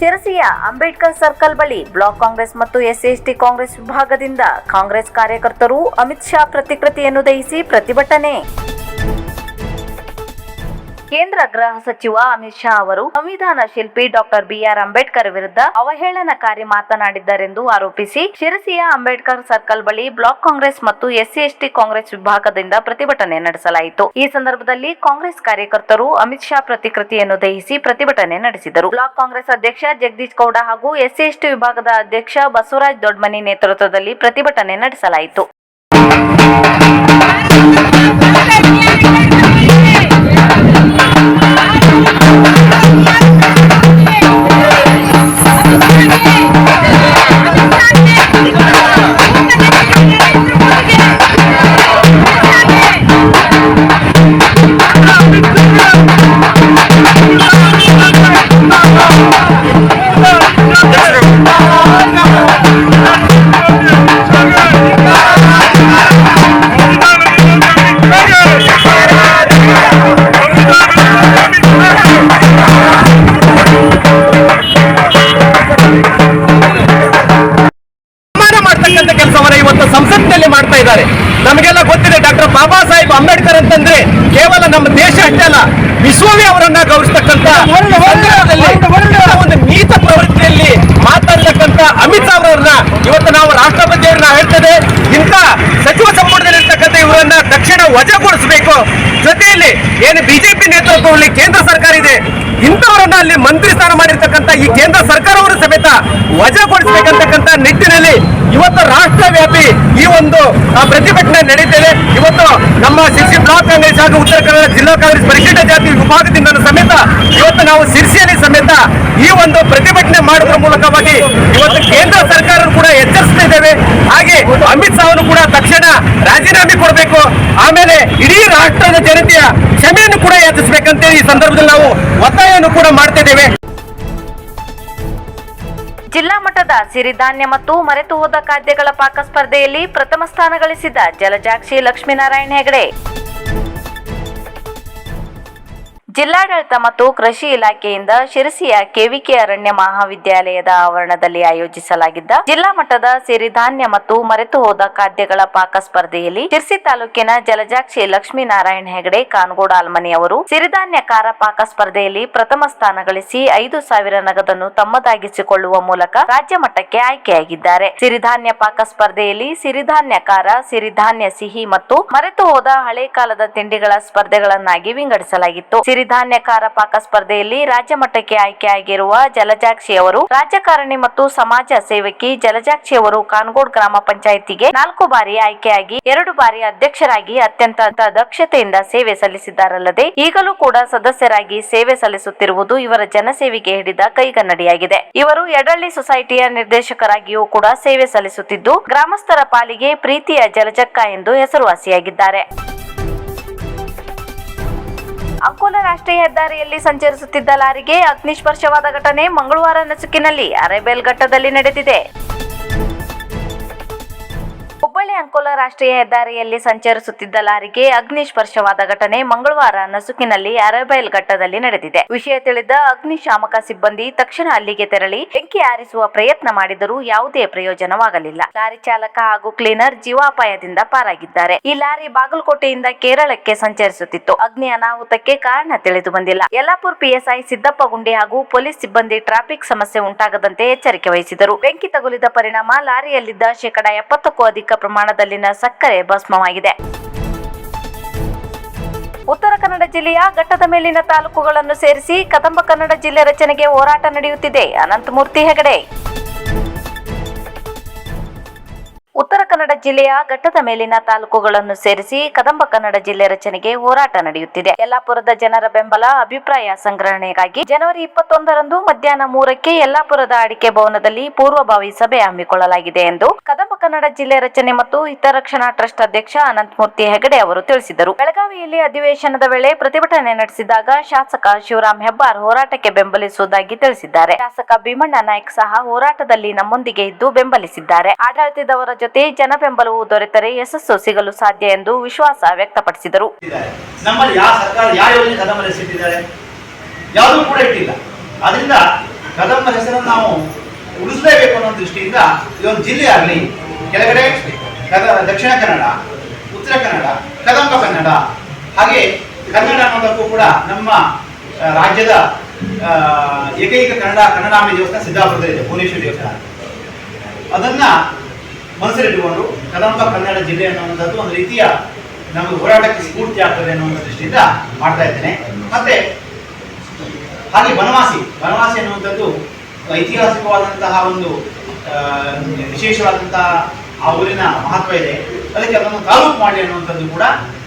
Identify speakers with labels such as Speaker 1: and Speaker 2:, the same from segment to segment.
Speaker 1: ಶಿರಸಿಯ Ambedkar circle ಬಳಿ block Congress ಮತ್ತು SC ST Congress ವಿಭಾಗದಿಂದ ಕಾಂಗ್ರೆಸ್ ಕಾರ್ಯಕರ್ತರು ಅಮಿತ್ ಶಾ ಪ್ರತಿಕೃತಿಯನ್ನು ದಹಿಸಿ ಪ್ರತಿಭಟನೆ. ಕೇಂದ್ರ ಗೃಹ ಸಚಿವ ಅಮಿತ್ ಶಾ ಅವರು ಸಂವಿಧಾನ ಶಿಲ್ಪಿ ಡಾಕ್ಟರ್ ಬಿಆರ್ ಅಂಬೇಡ್ಕರ್ ವಿರುದ್ಧ ಅವಹೇಳನಕಾರಿ ಮಾತನಾಡಿದ್ದಾರೆಂದು ಆರೋಪಿಸಿ ಶಿರಸಿಯ ಅಂಬೇಡ್ಕರ್ ಸರ್ಕಲ್ ಬಳಿ ಬ್ಲಾಕ್ ಕಾಂಗ್ರೆಸ್ ಮತ್ತು ಎಸ್ಸಿ ಎಸ್ಟಿ ಕಾಂಗ್ರೆಸ್ ವಿಭಾಗದಿಂದ ಪ್ರತಿಭಟನೆ ನಡೆಸಲಾಯಿತು. ಈ ಸಂದರ್ಭದಲ್ಲಿ ಕಾಂಗ್ರೆಸ್ ಕಾರ್ಯಕರ್ತರು ಅಮಿತ್ ಶಾ ಪ್ರತಿಕೃತಿಯನ್ನು ದಹಿಸಿ ಪ್ರತಿಭಟನೆ ನಡೆಸಿದರು. ಬ್ಲಾಕ್ ಕಾಂಗ್ರೆಸ್ ಅಧ್ಯಕ್ಷ ಜಗದೀಶ್ ಗೌಡ ಹಾಗೂ ಎಸ್ಸಿ ಎಸ್ಟಿ ವಿಭಾಗದ ಅಧ್ಯಕ್ಷ ಬಸವರಾಜ್ ದೊಡ್ಮನಿ ನೇತೃತ್ವದಲ್ಲಿ ಪ್ರತಿಭಟನೆ ನಡೆಸಲಾಯಿತು.
Speaker 2: ಗೌರವಿಸ್ತಕ್ಕಂಥ ಒಂದು ನೀತ ಪ್ರವೃತ್ತಿಯಲ್ಲಿ ಮಾತಾಡ್ತಕ್ಕಂಥ ಅಮಿತ್ ಶಾ ಅವರನ್ನ ಇವತ್ತು ನಾವು ರಾಷ್ಟ್ರಪತಿ ಅವ್ರನ್ನ ಹೇಳ್ತದೆ ಇಂಥ ಸಚಿವ ಸಂಪುಟದಲ್ಲಿ ಇರ್ತಕ್ಕಂಥ ಇವರನ್ನ ತಕ್ಷಣ ವಜಾಗೊಳಿಸಬೇಕು. ಜೊತೆಯಲ್ಲಿ ಏನು ಬಿಜೆಪಿ ನೇತೃತ್ವದಲ್ಲಿ ಕೇಂದ್ರ ಸರ್ಕಾರ ಇದೆ ಇಂಥವರನ್ನ ಅಲ್ಲಿ ಮಂತ್ರಿ ಸ್ಥಾನ ಮಾಡಿರ್ತಕ್ಕಂಥ ಈ ಕೇಂದ್ರ ಸರ್ಕಾರವರು ಸಮೇತ ವಜಾಗೊಳಿಸಬೇಕಂತಕ್ಕಂಥ ನಿಟ್ಟಿನಲ್ಲಿ ಇವತ್ತು ರಾಷ್ಟ್ರವ್ಯಾಪಿ ಈ ಒಂದು ಪ್ರತಿಭಟನೆ ನಡೀತಿದೆ ಇವತ್ತು ನಮ್ಮ ಸಿರ್ಸಿ ಬ್ಲಾಕ್ ಕಾಂಗ್ರೆಸ್ ಹಾಗೂ ಉತ್ತರ ಕನ್ನಡ ಜಿಲ್ಲಾ ಕಾಂಗ್ರೆಸ್ ಪರಿಶಿಷ್ಟ ಜಾತಿ ವಿಭಾಗದಿಂದ ಸಮೇತ, ಇವತ್ತು ನಾವು ಸಿರ್ಸಿಯಲ್ಲಿ ಸಮೇತ ಈ ಒಂದು ಪ್ರತಿಭಟನೆ ಮಾಡುವ ಮೂಲಕವಾಗಿ ಇವತ್ತು ಕೇಂದ್ರ ಸರ್ಕಾರ ಕೂಡ ಎಚ್ಚರಿಸ್ತಾ ಹಾಗೆ ಅಮಿತ್ ಶಾ ಅವರು ಕೂಡ ತಕ್ಷಣ ರಾಜೀನಾಮೆ ಕೊಡಬೇಕು. ಆಮೇಲೆ ಇಡೀ ರಾಷ್ಟ್ರದ ಜನತೆಯ ಕ್ಷಮೆಯನ್ನು ಕೂಡ ಯಾಚಿಸಬೇಕಂತೇಳಿ ಈ ಸಂದರ್ಭದಲ್ಲಿ ನಾವು ಒತ್ತಾಯವನ್ನು ಕೂಡ ಮಾಡ್ತಾ ಇದ್ದೇವೆ
Speaker 1: ಜಿಲ್ಲಾ ಮಟ್ಟದ ಸಿರಿಧಾನ್ಯ ಮತ್ತು ಮರೆತು ಹೋದ ಖಾದ್ಯಗಳ ಪಾಕ ಸ್ಪರ್ಧೆಯಲ್ಲಿ ಪ್ರಥಮ ಸ್ಥಾನ ಗಳಿಸಿದ ಜಲಜಾಕ್ಷಿ ಲಕ್ಷ್ಮೀನಾರಾಯಣ ಹೆಗಡೆ. ಜಿಲ್ಲಾಡಳಿತ ಮತ್ತು ಕೃಷಿ ಇಲಾಖೆಯಿಂದ ಶಿರಸಿಯ ಕೆವಿಕೆ ಅರಣ್ಯ ಮಹಾವಿದ್ಯಾಲಯದ ಆವರಣದಲ್ಲಿ ಆಯೋಜಿಸಲಾಗಿದ್ದ ಜಿಲ್ಲಾ ಮಟ್ಟದ ಸಿರಿಧಾನ್ಯ ಮತ್ತು ಮರೆತು ಹೋದ ಖಾದ್ಯಗಳ ಪಾಕ ಸ್ಪರ್ಧೆಯಲ್ಲಿ ಶಿರಸಿ ತಾಲೂಕಿನ ಜಲಜಾಕ್ಷಿ ಲಕ್ಷ್ಮೀನಾರಾಯಣ ಹೆಗಡೆ, ಕಾನ್ಗೋಡ ಅಲ್ಮನಿ ಅವರು ಸಿರಿಧಾನ್ಯ ಖಾರ ಪಾಕ ಸ್ಪರ್ಧೆಯಲ್ಲಿ ಪ್ರಥಮ ಸ್ಥಾನ ಗಳಿಸಿ ಐದು ಸಾವಿರ ನಗದನ್ನು ತಮ್ಮದಾಗಿಸಿಕೊಳ್ಳುವ ಮೂಲಕ ರಾಜ್ಯ ಮಟ್ಟಕ್ಕೆ ಆಯ್ಕೆಯಾಗಿದ್ದಾರೆ. ಸಿರಿಧಾನ್ಯ ಪಾಕ ಸ್ಪರ್ಧೆಯಲ್ಲಿ ಸಿರಿಧಾನ್ಯ ಖಾರ, ಸಿರಿಧಾನ್ಯ ಸಿಹಿ ಮತ್ತು ಮರೆತು ಹೋದ ಹಳೆ ಕಾಲದ ತಿಂಡಿಗಳ ಸ್ಪರ್ಧೆಗಳನ್ನಾಗಿ ವಿಂಗಡಿಸಲಾಗಿತ್ತು. ಸಿರಿಧಾನ್ಯ ಪಾಕ ಸ್ಪರ್ಧೆಯಲ್ಲಿ ರಾಜ್ಯ ಮಟ್ಟಕ್ಕೆ ಆಯ್ಕೆಯಾಗಿರುವ ಜಲಜಾಕ್ಷಿ ಅವರು ರಾಜಕಾರಣಿ ಮತ್ತು ಸಮಾಜ ಸೇವಕಿ ಜಲಜಾಕ್ಷಿ ಅವರು ಕಾನ್ಗೋಡ್ ಗ್ರಾಮ ಪಂಚಾಯಿತಿಗೆ ನಾಲ್ಕು ಬಾರಿ ಆಯ್ಕೆಯಾಗಿ, ಎರಡು ಬಾರಿ ಅಧ್ಯಕ್ಷರಾಗಿ ಅತ್ಯಂತ ದಕ್ಷತೆಯಿಂದ ಸೇವೆ ಸಲ್ಲಿಸಿದ್ದಾರಲ್ಲದೆ, ಈಗಲೂ ಕೂಡ ಸದಸ್ಯರಾಗಿ ಸೇವೆ ಸಲ್ಲಿಸುತ್ತಿರುವುದು ಇವರ ಜನಸೇವೆಗೆ ಹಿಡಿದ ಕೈಗನ್ನಡಿಯಾಗಿದೆ. ಇವರು ಎಡಳ್ಳಿ ಸೊಸೈಟಿಯ ನಿರ್ದೇಶಕರಾಗಿಯೂ ಕೂಡ ಸೇವೆ ಸಲ್ಲಿಸುತ್ತಿದ್ದು, ಗ್ರಾಮಸ್ಥರ ಪಾಲಿಗೆ ಪ್ರೀತಿಯ ಜಲಜಕ್ಕ ಎಂದು ಹೆಸರುವಾಸಿಯಾಗಿದ್ದಾರೆ. ಅಂಕೋಲ ರಾಷ್ಟ್ರೀಯ ಹೆದ್ದಾರಿಯಲ್ಲಿ ಸಂಚರಿಸುತ್ತಿದ್ದ ಲಾರಿಗೆ ಅಗ್ನಿಸ್ಪರ್ಶವಾದ ಘಟನೆ ಮಂಗಳವಾರ ನಸುಕಿನಲ್ಲಿ ಅರೇಬೆಲ್ ಘಟ್ಟದಲ್ಲಿ ನಡೆದಿದೆ. ಹುಬ್ಬಳ್ಳಿ ಅಂಕೋಲ ರಾಷ್ಟ್ರೀಯ ಹೆದ್ದಾರಿಯಲ್ಲಿ ಸಂಚರಿಸುತ್ತಿದ್ದ ಲಾರಿಗೆ ಅಗ್ನಿಸ್ಪರ್ಶವಾದ ಘಟನೆ ಮಂಗಳವಾರ ನಸುಕಿನಲ್ಲಿ ಅರಬೈಲ್ ಘಟ್ಟದಲ್ಲಿ ನಡೆದಿದೆ. ವಿಷಯ ತಿಳಿದ ಅಗ್ನಿಶಾಮಕ ಸಿಬ್ಬಂದಿ ತಕ್ಷಣ ಅಲ್ಲಿಗೆ ತೆರಳಿ ಬೆಂಕಿ ಆರಿಸುವ ಪ್ರಯತ್ನ ಮಾಡಿದರೂ ಯಾವುದೇ ಪ್ರಯೋಜನವಾಗಲಿಲ್ಲ. ಲಾರಿ ಚಾಲಕ ಹಾಗೂ ಕ್ಲೀನರ್ ಜೀವಾಪಾಯದಿಂದ ಪಾರಾಗಿದ್ದಾರೆ. ಈ ಲಾರಿ ಬಾಗಲಕೋಟೆಯಿಂದ ಕೇರಳಕ್ಕೆ ಸಂಚರಿಸುತ್ತಿತ್ತು. ಅಗ್ನಿ ಅನಾಹುತಕ್ಕೆ ಕಾರಣ ತಿಳಿದು ಬಂದಿಲ್ಲ. ಯಲ್ಲಾಪುರ್ ಪಿಎಸ್ಐ ಸಿದ್ದಪ್ಪ ಗುಂಡಿ ಹಾಗೂ ಪೊಲೀಸ್ ಸಿಬ್ಬಂದಿ ಟ್ರಾಫಿಕ್ ಸಮಸ್ಯೆ ಉಂಟಾಗದಂತೆ ಎಚ್ಚರಿಕೆ ವಹಿಸಿದರು. ಬೆಂಕಿ ತಗುಲಿದ ಪರಿಣಾಮ ಲಾರಿಯಲ್ಲಿದ್ದ ಶೇಕಡಾ ಎಪ್ಪತ್ತಕ್ಕೂ ಅಧಿಕ ಪ್ರಮಾಣದಲ್ಲಿನ ಸಕ್ಕರೆ ಭಸ್ಮವಾಗಿದೆ. ಉತ್ತರ ಕನ್ನಡ ಜಿಲ್ಲೆಯ ಘಟ್ಟದ ಮೇಲಿನ ತಾಲೂಕುಗಳನ್ನು ಸೇರಿಸಿ ಕದಂಬ ಕನ್ನಡ ಜಿಲ್ಲೆ ರಚನೆಗೆ ಹೋರಾಟ ನಡೆಯುತ್ತಿದೆ. ಅನಂತಮೂರ್ತಿ ಹೆಗಡೆ ಕನ್ನಡ ಜಿಲ್ಲೆಯ ಘಟ್ಟದ ಮೇಲಿನ ತಾಲೂಕುಗಳನ್ನು ಸೇರಿಸಿ ಕದಂಬ ಕನ್ನಡ ಜಿಲ್ಲೆ ರಚನೆಗೆ ಹೋರಾಟ ನಡೆಯುತ್ತಿದೆ. ಯಲ್ಲಾಪುರದ ಜನರ ಬೆಂಬಲ, ಅಭಿಪ್ರಾಯ ಸಂಗ್ರಹಣೆಗಾಗಿ ಜನವರಿ ಇಪ್ಪತ್ತೊಂದರಂದು ಮಧ್ಯಾಹ್ನ ಮೂರಕ್ಕೆ ಯಲ್ಲಾಪುರದ ಅಡಿಕೆ ಭವನದಲ್ಲಿ ಪೂರ್ವಭಾವಿ ಸಭೆ ಹಮ್ಮಿಕೊಳ್ಳಲಾಗಿದೆ ಎಂದು ಕದಂಬ ಕನ್ನಡ ಜಿಲ್ಲೆ ರಚನೆ ಮತ್ತು ಹಿತರಕ್ಷಣಾ ಟ್ರಸ್ಟ್ ಅಧ್ಯಕ್ಷ ಅನಂತಮೂರ್ತಿ ಹೆಗಡೆ ಅವರು ತಿಳಿಸಿದರು. ಬೆಳಗಾವಿಯಲ್ಲಿ ಅಧಿವೇಶನದ ವೇಳೆ ಪ್ರತಿಭಟನೆ ನಡೆಸಿದಾಗ ಶಾಸಕ ಶಿವರಾಮ್ ಹೆಬ್ಬಾರ್ ಹೋರಾಟಕ್ಕೆ ಬೆಂಬಲಿಸುವುದಾಗಿ ತಿಳಿಸಿದ್ದಾರೆ. ಶಾಸಕ ಭೀಮಣ್ಣ ನಾಯಕ್ ಸಹ ಹೋರಾಟದಲ್ಲಿ ನಮ್ಮೊಂದಿಗೆ ಇದ್ದು ಬೆಂಬಲಿಸಿದ್ದಾರೆ. ಆಡಳಿತದವರ ಜೊತೆ ಜನ ಬೆಂಬಲವು ದೊರೆತರೆ ಯಶಸ್ಸು ಸಿಗಲು ಸಾಧ್ಯ ಎಂದು ವಿಶ್ವಾಸ ವ್ಯಕ್ತಪಡಿಸಿದರು.
Speaker 3: ಯಾವುದೂ ಕೂಡ ಇಟ್ಟಿಲ್ಲ. ಅದರಿಂದ ಕದಂಬ ಹೆಸರನ್ನು ನಾವು ಉಳಿಸಲೇಬೇಕು ಅನ್ನೋ ದೃಷ್ಟಿಯಿಂದ ಇದೊಂದು ಜಿಲ್ಲೆ ಆಗಲಿ, ಕೆಳಗಡೆ ದಕ್ಷಿಣ ಕನ್ನಡ, ಉತ್ತರ ಕನ್ನಡ, ಕದಂಬ ಕನ್ನಡ, ಹಾಗೆ ಕನ್ನಡ ಅನ್ನೋದಕ್ಕೂ ಕೂಡ ನಮ್ಮ ರಾಜ್ಯದ ಏಕೈಕ ಕನ್ನಡ, ಕನ್ನಡಾಮಿ ದೇವಸ್ಥಾನ ಸಿದ್ದಾಪುರದಲ್ಲಿದೆ, ಭುವನೇಶ್ವರಿ ದೇವಸ್ಥಾನ. ಅದನ್ನ ಮನಸ್ಸಲ್ಲಿಟ್ಟುಕೊಂಡು ಕದಂಬ ಕನ್ನಡ ಜಿಲ್ಲೆ ಅನ್ನುವಂಥದ್ದು ಒಂದು ರೀತಿಯ ನಮ್ಮ ಹೋರಾಟಕ್ಕೆ ಸ್ಫೂರ್ತಿ ಆಗ್ತದೆ ಅನ್ನುವಂಥ ದೃಷ್ಟಿಯಿಂದ ಮಾಡ್ತಾ ಇದ್ದೇನೆ. ಮತ್ತೆ ಹಾಗೆ ಬನವಾಸಿ ಬನವಾಸಿ ಅನ್ನುವಂಥದ್ದು ಐತಿಹಾಸಿಕವಾದಂತಹ ಒಂದು ವಿಶೇಷವಾದಂತಹ ಆ ಊರಿನ ಮಹತ್ವ ಇದೆ. ಅದಕ್ಕೆ ಅದನ್ನು ತಾಲೂಕು ಮಾಡಿ ಅನ್ನುವಂಥದ್ದು ಕೂಡ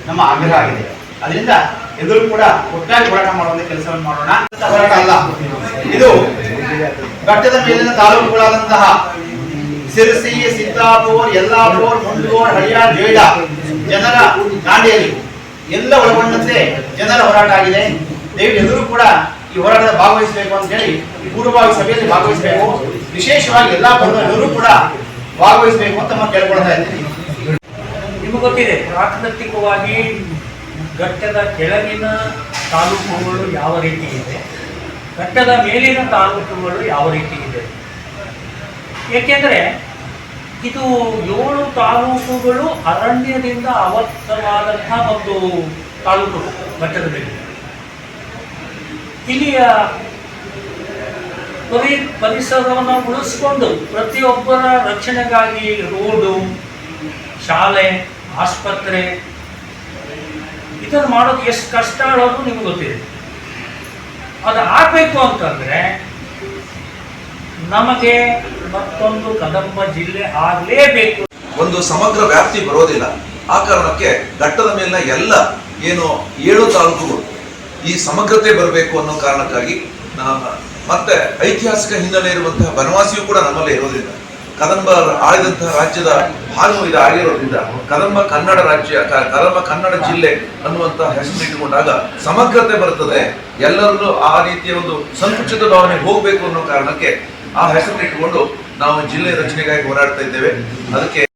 Speaker 3: ನಮ್ಮ ಆಗ್ರಹ ಆಗಿದೆ. ಅದರಿಂದ ಎದುರು ಕೂಡ ಒಟ್ಟಾಗಿ ಹೋರಾಟ ಮಾಡುವಂತ ಕೆಲಸವನ್ನು ಮಾಡೋಣ. ಅಂತ ಹೋರಾಟ ಅಲ್ಲ. ಇದು ಬೆಟ್ಟದ ಮೇಲಿನ ತಾಲೂಕುಗಳಾದಂತಹ ಸಿರಸಿ ಸಿದ್ದಾಪುರ್, ಯಲ್ಲಾಪುರ್ ಮುಂಡಗೋಡ್ ಹಳ್ಳಿಯ ಜೇಡ ಜನರ ದಾಂಡಿಯಲ್ಲಿ ಎಲ್ಲ ಒಳಗೊಂಡಂತೆ ಜನರ ಹೋರಾಟ ಆಗಿದೆ. ದಯವಿಟ್ಟು ಎಲ್ಲರೂ ಕೂಡ ಈ ಹೋರಾಟದ ಭಾಗವಹಿಸಬೇಕು ಅಂತ ಹೇಳಿ ಪೂರ್ವಭಾವಿ ಸಭೆಯಲ್ಲಿ ಭಾಗವಹಿಸಬೇಕು. ವಿಶೇಷವಾಗಿ ಎಲ್ಲಾ ಎಲ್ಲರೂ ಕೂಡ ಭಾಗವಹಿಸಬೇಕು ಅಂತ ನಾನು ಕೇಳ್ಕೊಳ್ತಾ ಇದ್ದೀನಿ.
Speaker 4: ನಿಮಗೆ ಗೊತ್ತಿದೆ ಪ್ರಾಕೃತಿಕವಾಗಿ ಘಟ್ಟದ ಕೆಳಗಿನ ತಾಲೂಕುಗಳು ಯಾವ ರೀತಿ ಇದೆ, ಘಟ್ಟದ ಮೇಲಿನ ತಾಲೂಕುಗಳು ಯಾವ ರೀತಿ ಇದೆ. ಏಕೆಂದರೆ ಇದು ಏಳು ತಾಲೂಕುಗಳು ಅರಣ್ಯದಿಂದ ಅವತ್ತವಾದಂತಹ ಒಂದು ತಾಲೂಕು ಘಟ್ಟದ ಮೇಲೆ ಇಲ್ಲಿಯ ಪರಿ ಪರಿಸರವನ್ನು ಉಳಿಸ್ಕೊಂಡು ಪ್ರತಿಯೊಬ್ಬರ ರಕ್ಷಣೆಗಾಗಿ ರೋಡು, ಶಾಲೆ, ಆಸ್ಪತ್ರೆ, ಇದನ್ನು ಮಾಡೋದು ಎಷ್ಟು ಕಷ್ಟ ಅನ್ನೋದು ನಿಮ್ಗೆ ಗೊತ್ತಿದೆ. ಅದು ಆಗಬೇಕು ಅಂತಂದರೆ ನಮಗೆ ಮತ್ತೊಂದು ಕದಂಬ ಜಿಲ್ಲೆ ಆಗಲೇಬೇಕು.
Speaker 5: ಒಂದು ಸಮಗ್ರ ವ್ಯಾಪ್ತಿ ಬರೋದಿಲ್ಲ. ಆ ಕಾರಣಕ್ಕೆ ಘಟ್ಟದ ಮೇಲಿನ ಎಲ್ಲ ಏನು ಏಳು ತಾಲೂಕುಗಳು ಈ ಸಮಗ್ರತೆ ಬರಬೇಕು ಅನ್ನೋ ಕಾರಣಕ್ಕಾಗಿ ಮತ್ತೆ ಐತಿಹಾಸಿಕ ಹಿನ್ನೆಲೆ ಇರುವಂತಹ ಬನವಾಸಿಯೂ ಕೂಡ ನಮ್ಮಲ್ಲೇ ಇರೋದಿಲ್ಲ ಕದಂಬ ಆಳಿದಂತಹ ರಾಜ್ಯದ ಭಾಗವು ಇದು ಆಗಿರೋದ್ರಿಂದ ಕದಂಬ ಕನ್ನಡ ರಾಜ್ಯ ಕದಂಬ ಕನ್ನಡ ಜಿಲ್ಲೆ ಅನ್ನುವಂತಹ ಹೆಸರು ಇಟ್ಟುಕೊಂಡಾಗ ಸಮಗ್ರತೆ ಬರ್ತದೆ, ಎಲ್ಲರಲ್ಲೂ ಆ ರೀತಿಯ ಒಂದು ಸಂಕುಚಿತ ಭಾವನೆ ಹೋಗಬೇಕು ಅನ್ನೋ ಕಾರಣಕ್ಕೆ ಆ ಹೆಸರು ಇಟ್ಟುಕೊಂಡು ನಾವು ಜಿಲ್ಲೆ ರಚನೆಗಾಗಿ ಹೋರಾಡ್ತಾ ಇದ್ದೇವೆ. ಅದಕ್ಕೆ